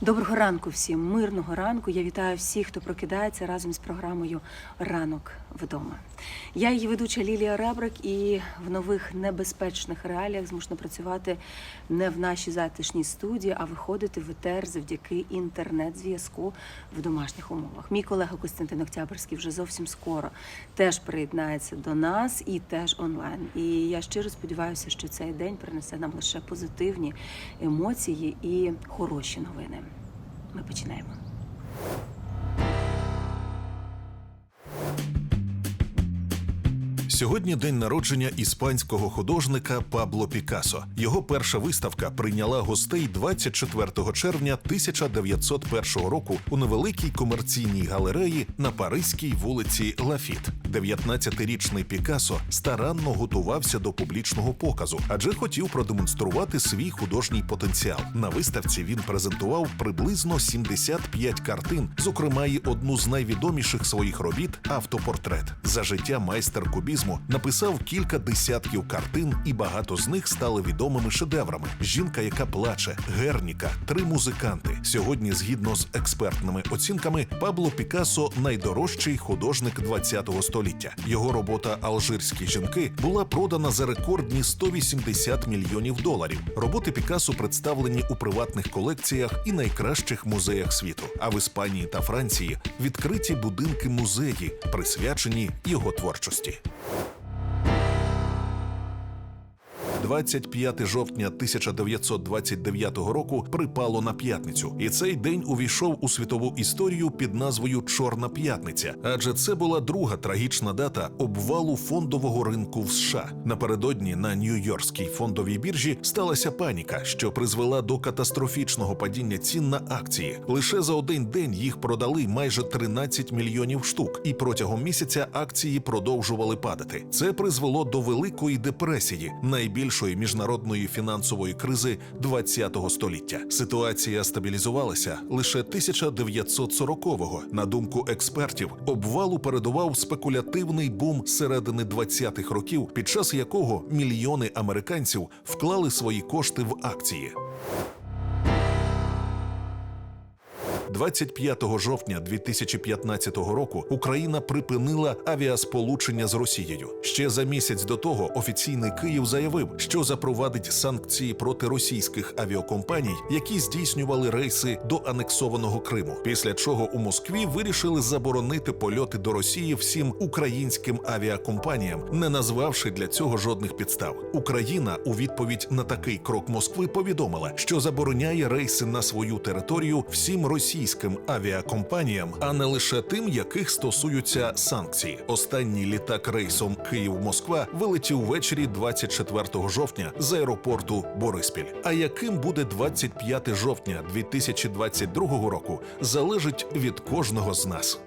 Доброго ранку всім, мирного ранку. Я вітаю всіх, хто прокидається разом з програмою Ранок вдома. Я її ведуча Лілія Ребрик, і в нових небезпечних реаліях змушена працювати не в нашій затишній студії, а виходити в етер завдяки інтернет-зв'язку в домашніх умовах. Мій колега Костянтин Октябрьський вже зовсім скоро теж приєднається до нас і теж онлайн. І я щиро сподіваюся, що цей день принесе нам лише позитивні емоції і хороші новини. Ми починаємо. Сьогодні день народження іспанського художника Пабло Пікассо. Його перша виставка прийняла гостей 24 червня 1901 року у невеликій комерційній галереї на паризькій вулиці Лафіт. 19-річний Пікассо старанно готувався до публічного показу, адже хотів продемонструвати свій художній потенціал. На виставці він презентував приблизно 75 картин, зокрема й одну з найвідоміших своїх робіт автопортрет. За життя майстер кубізму написав кілька десятків картин, і багато з них стали відомими шедеврами. Жінка, яка плаче, Герніка, три музиканти. Сьогодні, згідно з експертними оцінками, Пабло Пікассо найдорожчий художник ХХ століття. Його робота Алжирські жінки була продана за рекордні 180 мільйонів доларів. Роботи Пікассо представлені у приватних колекціях і найкращих музеях світу. А в Іспанії та Франції відкриті будинки музеї, присвячені його творчості. 25 жовтня 1929 року припало на п'ятницю, і цей день увійшов у світову історію під назвою Чорна п'ятниця, адже це була друга трагічна дата обвалу фондового ринку в США. Напередодні на Нью-Йоркській фондовій біржі сталася паніка, що призвела до катастрофічного падіння цін на акції. Лише за один день їх продали майже 13 мільйонів штук, і протягом місяця акції продовжували падати. Це призвело до великої депресії, найбільшої міжнародної фінансової кризи ХХ століття. Ситуація стабілізувалася лише 1940-го. На думку експертів, обвалу передував спекулятивний бум середини 20-х років, під час якого мільйони американців вклали свої кошти в акції. 25 жовтня 2015 року Україна припинила авіасполучення з Росією. Ще за місяць до того офіційний Київ заявив, що запровадить санкції проти російських авіакомпаній, які здійснювали рейси до анексованого Криму. Після чого у Москві вирішили заборонити польоти до Росії всім українським авіакомпаніям, не назвавши для цього жодних підстав. Україна у відповідь на такий крок Москви повідомила, що забороняє рейси на свою територію всім російським авіакомпаніям, а не лише тим, яких стосуються санкції. Останній літак рейсом Київ-Москва вилетів ввечері 24 жовтня з аеропорту Бориспіль. А яким буде 25 жовтня 2022 року, залежить від кожного з нас.